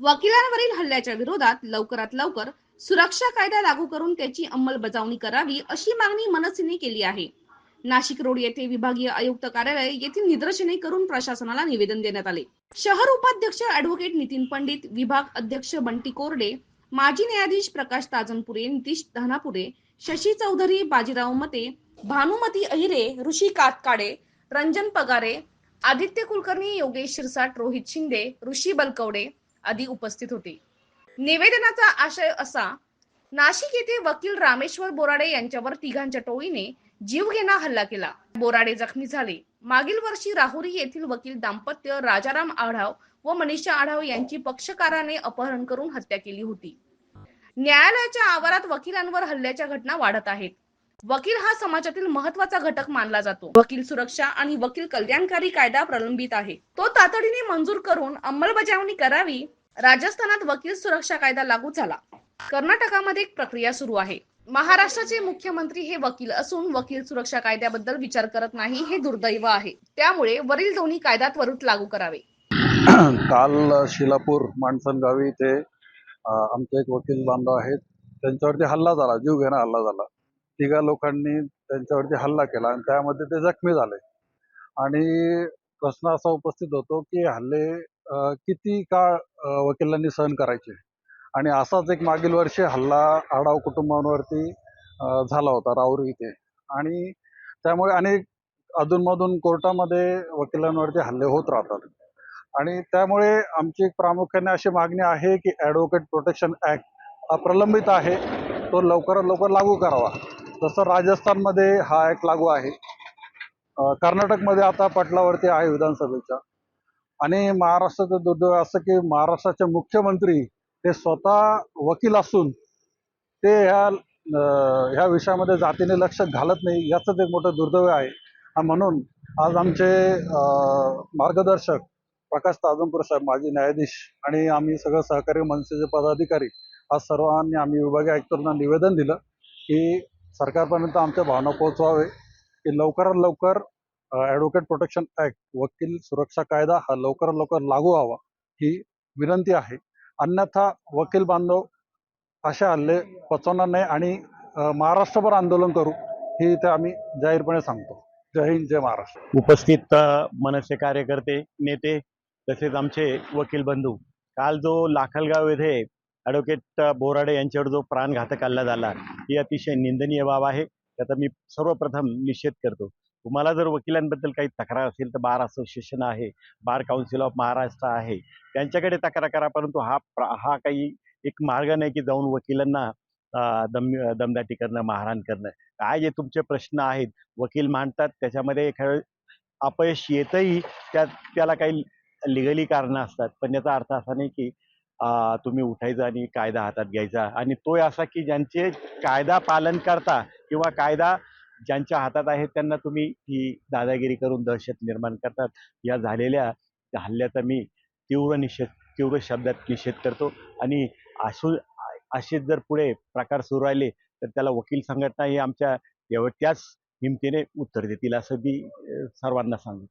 वकिलांवरील हल्ल्याच्या विरोधात लवकरात लवकर सुरक्षा कायदा लागू करून त्याची अंमलबजावणी करावी अशी मागणी मनसेने केली आहे. नाशिक रोड येथे विभागीय आयुक्त कार्यालय येथील निदर्शने करून प्रशासनाला निवेदन देण्यात आले. शहर उपाध्यक्ष ऍडव्होकेट नितीन पंडित विभाग अध्यक्ष बंटी कोरडे माजी न्यायाधीश प्रकाश ताजनपुरे नितीश धानापुरे शशी चौधरी बाजीराव मते भानुमती अहिरे ऋषी कातकाडे रंजन पगारे आदित्य कुलकर्णी योगेश शिरसाट रोहित शिंदे ऋषी बलकवडे आदी उपस्थित होते. निवेदनाचा आशय असा नाशिक येथे वकील रामेश्वर बोराडे यांच्यावर तिघांच्या टोळीने जीवघेणा हल्ला केला. बोराडे जखमी झाले. मागील वर्षी राहुरी येथील वकील दाम्पत्य राजाराम आढाव व मनीषा आढाव यांची पक्षकाराने अपहरण करून हत्या केली होती. न्यायालयाच्या आवारात वकिलांवर हल्ल्याच्या घटना वाढत आहेत. वकील हा समाजातील महत्त्वाचा घटक मानला जातो. वकील सुरक्षा आणि वकील कल्याणकारी कायदा प्रलंबित आहे. तो तातडीने मंजूर करून अंमलबजावणी करावी राजस्थानात वकील सुरक्षा कायदा लागू झाला. कर्नाटकामध्ये एक प्रक्रिया सुरू आहे. महाराष्ट्राचे मुख्यमंत्री हे वकील असून वकील सुरक्षा कायद्याबद्दल विचार करत नाही हे दुर्दैव आहे. त्यामुळे वरील दोन्ही कायदा त्वरित लागू करावे. काल शिलापूर माणसण गावी इथे आमचे एक वकील बांधव आहेत. त्यांच्यावरती हल्ला झाला जीव घेणा हल्ला झाला. तिघा लोकांनी त्यांच्यावरती हल्ला केला आणि त्यामध्ये ते जखमी झाले. आणि प्रश्न असा उपस्थित होतो की हल्ले किती काळ वकिलांनी सहन करायचे? आणि असाच एक मागील वर्षी हल्ला आढाव कुटुंबांवरती झाला होता राऊरी इथे. आणि त्यामुळे अनेक अधूनमधून कोर्टामध्ये वकिलांवरती हल्ले होत राहतात. आणि त्यामुळे आमची एक प्रामुख्याने अशी मागणी आहे की ॲडव्होकेट प्रोटेक्शन ॲक्ट हा प्रलंबित आहे. तो लवकरात लवकर लागू करावा. जसं राजस्थानमध्ये हा ॲक्ट लागू आहे. कर्नाटकमध्ये आता पटलावरती आहे विधानसभेच्या आणि महाराष्ट्राचं दुर्दैव असं की महाराष्ट्राचे मुख्यमंत्री हे स्वतः वकील असून ते ह्या ह्या विषयामध्ये जातीने लक्ष घालत नाही याचंच एक मोठं दुर्दैव आहे. म्हणून आज आमचे मार्गदर्शक प्रकाश ताजमपूर साहेब माजी न्यायाधीश आणि आम्ही सगळं सहकारी मनसेचे पदाधिकारी आज सर्वांनी आम्ही विभागीय आयुक्तांना निवेदन दिलं की सरकारपर्यंत आमच्या भावना पोहोचवावे की लवकरात लवकर ॲडव्होकेट प्रोटेक्शन ॲक्ट वकील सुरक्षा कायदा हा लवकरात लवकर लागू व्हावा ही विनंती आहे. अन्यथा वकील बांधव असे हल्ले पचवणार नाही आणि महाराष्ट्रभर आंदोलन करू ही इथे आम्ही जाहीरपणे सांगतो. जय हिंद जय महाराष्ट्र. उपस्थित मनसे कार्यकर्ते नेते तसेच आमचे वकील बंधू काल जो लाखलगाव येथे ॲडव्होकेट बोराडे यांच्यावर जो प्राणघातक हल्ला झाला ही अतिशय निंदनीय बाब आहे. त्याचा मी सर्वप्रथम निषेध करतो. तुम्हाला जर वकिलांबद्दल काही तक्रार असेल तर बार असोसिएशन आहे बार काउन्सिल ऑफ महाराष्ट्र आहे. त्यांच्याकडे तक्रार करा परंतु हा प्र- हा काही एक मार्ग नाही की जाऊन वकिलांना दम दमदाटी करणं मारहाण करणं. काय जे तुमचे प्रश्न आहेत वकील मांडतात त्याच्यामध्ये एखादं अपयश येतही त्या त्याला काही लिगली कारणं असतात. पण याचा अर्थ असा नाही की तुम्ही उठायचा आणि कायदा हातात घ्यायचा. आणि तो असा की ज्यांचे कायदा पालन करता किंवा कायदा ज्यांच्या हातात आहे त्यांना तुम्ही ही दादागिरी करून दहशत निर्माण करतात. या झालेल्या हल्ल्याचा मी तीव्र निषेध तीव्र शब्दात निषेध करतो. आणि असू असे जर पुढे प्रकार सुरू राहिले तर त्याला वकील संघटना ही आमच्या एवढ्याच हिमतीने उत्तर देतील असं मी सर्वांना सांगतो.